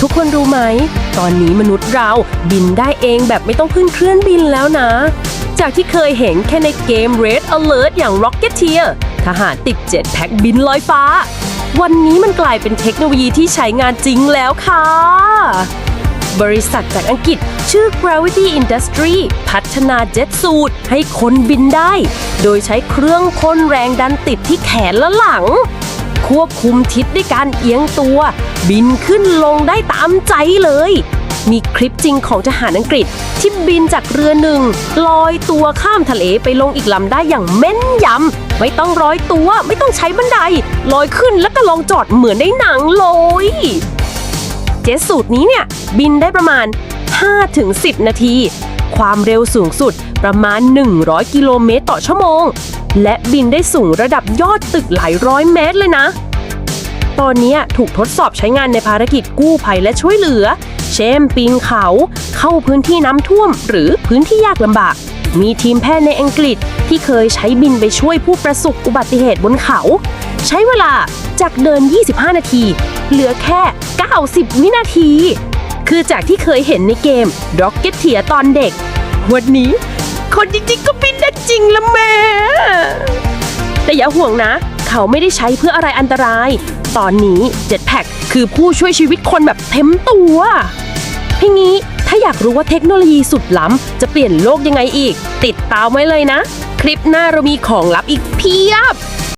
ทุกคนรู้ไหม ตอนนี้มนุษย์เราบินได้เองแบบไม่ต้องพึ่งเครื่องบินแล้วนะ จากที่เคยเห็นแค่ในเกม Red Alert อย่าง Rocketeer ทหารติดเจ็ตแพ็กบินลอยฟ้า วันนี้มันกลายเป็นเทคโนโลยีที่ใช้งานจริงแล้วค่ะ บริษัทจากอังกฤษชื่อ Gravity Industry พัฒนาเจ็ตสูทให้คนบินได้ โดยใช้เครื่องพ่นแรงดันติดที่แขนและหลัง ควบคุมทิศด้วยการเอียงตัว บินขึ้นลงได้ตามใจเลย มีคลิปจริงของทหารอังกฤษ ที่บินจากเรือหนึ่งลอยตัวข้ามทะเลไปลงอีกลำได้อย่างแม่นยำ ไม่ต้องร้อยตัวไม่ต้องใช้บันได ลอยขึ้นแล้วก็ลงจอดเหมือนในหนังเลย เจ็ตสูตรนี้เนี่ย บินได้ประมาณ 5-10 นาที ความเร็วสูงสุดประมาณ 100 กิโลเมตรต่อชั่วโมง และบินได้สูงระดับยอดตึกหลายร้อยเมตรเลยนะ ตอนนี้ถูกทดสอบใช้งานในภารกิจกู้ภัยและช่วยเหลือ เช่นปีนเขา เข้าพื้นที่น้ำท่วม หรือพื้นที่ยากลำบาก มีทีมแพทย์ในอังกฤษที่เคยใช้บินไปช่วยผู้ประสบอุบัติเหตุบนเขา ใช้เวลาจากเดิน 25 นาที เหลือแค่ 90 วินาที คือจากที่เคยเห็นในเกม Rocketeer ตอนเด็ก วันนี้คนจริงๆก็บินได้จริงละแม่แต่อย่าห่วงนะ เขาไม่ได้ใช้เพื่ออะไรอันตราย ตอนนี้เจ็ตแพ็คือผู้ช่วยชีวิตคนแบบเต็มตัวพี่งี้ถ้าอยากรู้ว่าเทคโนโลยีสุดล้ำจะเปลี่ยนโลกยังไงอีก ติดตามไว้เลยนะ คลิปหน้าเรามีของลับอีกเพียบ